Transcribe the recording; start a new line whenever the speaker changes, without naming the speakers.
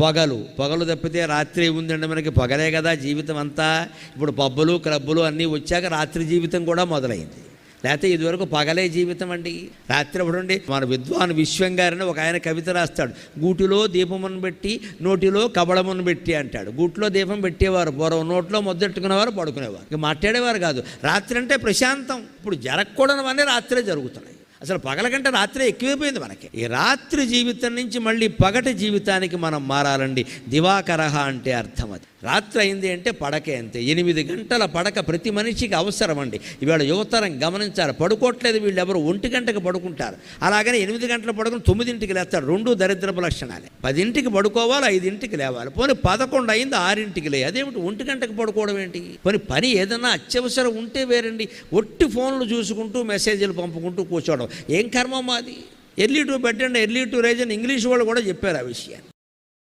పొగలు. పొగలు తప్పితే రాత్రి ఉందండి మనకి? పొగలే కదా జీవితం అంతా ఇప్పుడు పబ్బులు క్లబ్బులు అన్నీ వచ్చాక రాత్రి జీవితం కూడా మొదలైంది. లేకపోతే ఇదివరకు పగలే జీవితం అండి. రాత్రి ఉండి మన విద్వాన్ విశ్వం గారిని ఒక ఆయన కవిత రాస్తాడు. గూటిలో దీపమును పెట్టి నోటిలో కబళమును పెట్టి అంటాడు. గూటిలో దీపం పెట్టేవారు. పూర్వం నోట్లో ముద్దెట్టుకునేవారు పడుకునేవారు. ఇక మాట్లాడేవారు కాదు. రాత్రి అంటే ప్రశాంతం. ఇప్పుడు జరగకూడనివన్నీ రాత్రే జరుగుతున్నాయి. అసలు పగల కంటే రాత్రే ఎక్కువైపోయింది మనకి. ఈ రాత్రి జీవితం నుంచి మళ్ళీ పగటి జీవితానికి మనం మారాలండి. దివాకరహ అంటే అర్థం అది. రాత్రి అయింది అంటే పడకే అంతే. ఎనిమిది గంటల పడక ప్రతి మనిషికి అవసరం అండి ఇవాళ యువతరం గమనించాలి పడుకోవట్లేదు వీళ్ళు ఎవరు ఒంటి గంటకు పడుకుంటారు. అలాగనే ఎనిమిది గంటల పడుకుని తొమ్మిదింటికి లేస్తారు రెండు దరిద్రపు లక్షణాలే. పదింటికి పడుకోవాలి ఐదింటికి లేవాలి. పోనీ పదకొండు అయింది ఆరింటికి లే. అదేమిటి ఒంటి గంటకు పడుకోవడం ఏంటి? పోనీ పని ఏదన్నా అత్యవసరం ఉంటే వేరండి. ఒట్టి ఫోన్లు చూసుకుంటూ మెసేజ్లు పంపుకుంటూ కూర్చోవడం. ఏం కర్మ మాది early to bed and early to raise అని ఇంగ్లీష్ వాళ్ళు కూడా చెప్పారు ఆ విషయాన్ని.